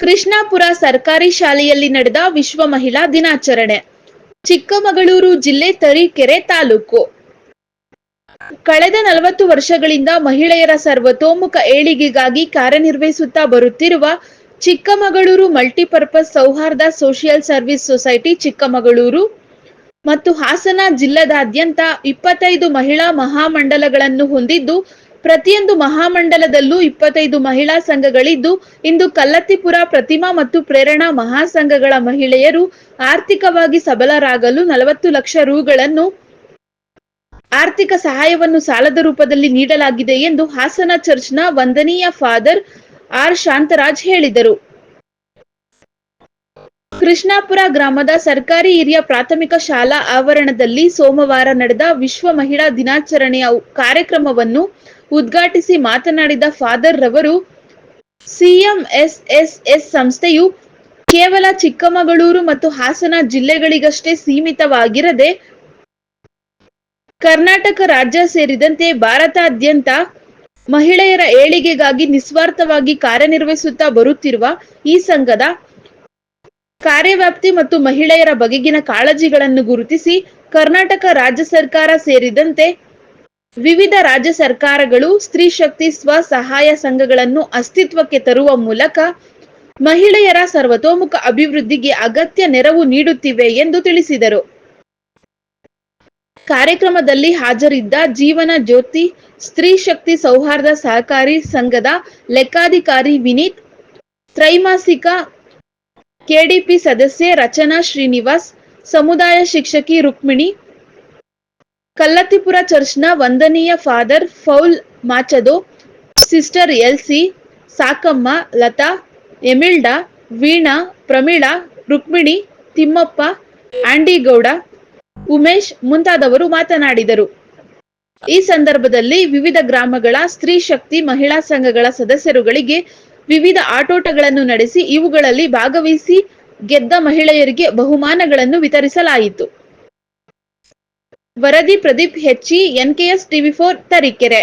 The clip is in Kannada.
ಕೃಷ್ಣಾಪುರ ಸರ್ಕಾರಿ ಶಾಲೆಯಲ್ಲಿ ನಡೆದ ವಿಶ್ವ ಮಹಿಳಾ ದಿನಾಚರಣೆ. ಚಿಕ್ಕಮಗಳೂರು ಜಿಲ್ಲೆ ತರೀಕೆರೆ ತಾಲೂಕು. ಕಳೆದ ನಲವತ್ತು ವರ್ಷಗಳಿಂದ ಮಹಿಳೆಯರ ಸರ್ವತೋಮುಖ ಏಳಿಗೆಗಾಗಿ ಕಾರ್ಯನಿರ್ವಹಿಸುತ್ತಾ ಬರುತ್ತಿರುವ ಚಿಕ್ಕಮಗಳೂರು ಮಲ್ಟಿಪರ್ಪಸ್ ಸೌಹಾರ್ದ ಸೋಷಿಯಲ್ ಸರ್ವಿಸ್ ಸೊಸೈಟಿ ಚಿಕ್ಕಮಗಳೂರು ಮತ್ತು ಹಾಸನ ಜಿಲ್ಲಾದಾದ್ಯಂತ ಇಪ್ಪತ್ತೈದು ಮಹಿಳಾ ಮಹಾಮಂಡಲಗಳನ್ನು ಹೊಂದಿದ್ದು ಪ್ರತಿಯೊಂದು ಮಹಾಮಂಡಲದಲ್ಲೂ ಇಪ್ಪತ್ತೈದು ಮಹಿಳಾ ಸಂಘಗಳಿದ್ದು, ಇಂದು ಕಲ್ಲತ್ತಿಪುರ ಪ್ರತಿಮಾ ಮತ್ತು ಪ್ರೇರಣಾ ಮಹಾಸಂಘಗಳ ಮಹಿಳೆಯರು ಆರ್ಥಿಕವಾಗಿ ಸಬಲರಾಗಲು ನಲವತ್ತು ಲಕ್ಷ ರುಗಳನ್ನು ಆರ್ಥಿಕ ಸಹಾಯವನ್ನು ಸಾಲದ ರೂಪದಲ್ಲಿ ನೀಡಲಾಗಿದೆ ಎಂದು ಹಾಸನ ಚರ್ಚ್ನ ವಂದನೀಯ ಫಾದರ್ ಆರ್ ಶಾಂತರಾಜ್ ಹೇಳಿದರು. ಕೃಷ್ಣಾಪುರ ಗ್ರಾಮದ ಸರ್ಕಾರಿ ಹಿರಿಯ ಪ್ರಾಥಮಿಕ ಶಾಲಾ ಆವರಣದಲ್ಲಿ ಸೋಮವಾರ ನಡೆದ ವಿಶ್ವ ಮಹಿಳಾ ದಿನಾಚರಣೆಯ ಕಾರ್ಯಕ್ರಮವನ್ನು ಉದ್ಘಾಟಿಸಿ ಮಾತನಾಡಿದ ಫಾದರ್ ರವರು ಸಿಎಂಎಸ್ಎಸ್ಎಸ್ ಸಂಸ್ಥೆಯು ಕೇವಲ ಚಿಕ್ಕಮಗಳೂರು ಮತ್ತು ಹಾಸನ ಜಿಲ್ಲೆಗಳಿಗಷ್ಟೇ ಸೀಮಿತವಾಗಿರದೆ, ಕರ್ನಾಟಕ ರಾಜ್ಯ ಸೇರಿದಂತೆ ಭಾರತಾದ್ಯಂತ ಮಹಿಳೆಯರ ಏಳಿಗೆಗಾಗಿ ನಿಸ್ವಾರ್ಥವಾಗಿ ಕಾರ್ಯನಿರ್ವಹಿಸುತ್ತಾ ಬರುತ್ತಿರುವ ಈ ಸಂಘದ ಕಾರ್ಯವ್ಯಾಪ್ತಿ ಮತ್ತು ಮಹಿಳೆಯರ ಬಗೆಗಿನ ಕಾಳಜಿಗಳನ್ನು ಗುರುತಿಸಿ ಕರ್ನಾಟಕ ರಾಜ್ಯ ಸರ್ಕಾರ ಸೇರಿದಂತೆ ವಿವಿಧ ರಾಜ್ಯ ಸರ್ಕಾರಗಳು ಸ್ತ್ರೀ ಶಕ್ತಿ ಸ್ವಸಹಾಯ ಸಂಘಗಳನ್ನು ಅಸ್ತಿತ್ವಕ್ಕೆ ತರುವ ಮೂಲಕ ಮಹಿಳೆಯರ ಸರ್ವತೋಮುಖ ಅಭಿವೃದ್ಧಿಗೆ ಅಗತ್ಯ ನೆರವು ನೀಡುತ್ತಿವೆ ಎಂದು ತಿಳಿಸಿದರು. ಕಾರ್ಯಕ್ರಮದಲ್ಲಿ ಹಾಜರಿದ್ದ ಜೀವನ ಜ್ಯೋತಿ, ಸ್ತ್ರೀ ಶಕ್ತಿ ಸೌಹಾರ್ದ ಸಹಕಾರಿ ಸಂಘದ ಲೆಕ್ಕಾಧಿಕಾರಿ ವಿನೀತ್, ತ್ರೈಮಾಸಿಕ ಕೆಡಿಪಿ ಸದಸ್ಯೆ ರಚನಾ ಶ್ರೀನಿವಾಸ್, ಸಮುದಾಯ ಶಿಕ್ಷಕಿ ರುಕ್ಮಿಣಿ ಕಲ್ಲತ್ತಿಪುರ ಚರ್ಚ್ನ ವಂದನೀಯ father Paul Machado, sister Elsie, Sakamma, Latha, Emilda, Veena, Pramila, Rukmini, Thimmappa, Andigowda, Umesh ಮುಂತಾದವರು ಮಾತನಾಡಿದರು. ಈ ಸಂದರ್ಭದಲ್ಲಿ ವಿವಿಧ ಗ್ರಾಮಗಳ ಸ್ತ್ರೀ ಶಕ್ತಿ ಮಹಿಳಾ ಸಂಘಗಳ ಸದಸ್ಯರುಗಳಿಗೆ ವಿವಿಧ ಆಟೋಟಗಳನ್ನು ನಡೆಸಿ ಇವುಗಳಲ್ಲಿ ಭಾಗವಹಿಸಿ ಗೆದ್ದ ಮಹಿಳೆಯರಿಗೆ ಬಹುಮಾನಗಳನ್ನು ವಿತರಿಸಲಾಯಿತು. ವರದಿ ಪ್ರದೀಪ್ ಹೆಚ್ಚಿ ಎನ್ಕೆಎಸ್ ಟಿವಿ ಫೋರ್ ತರೀಕೆರೆ.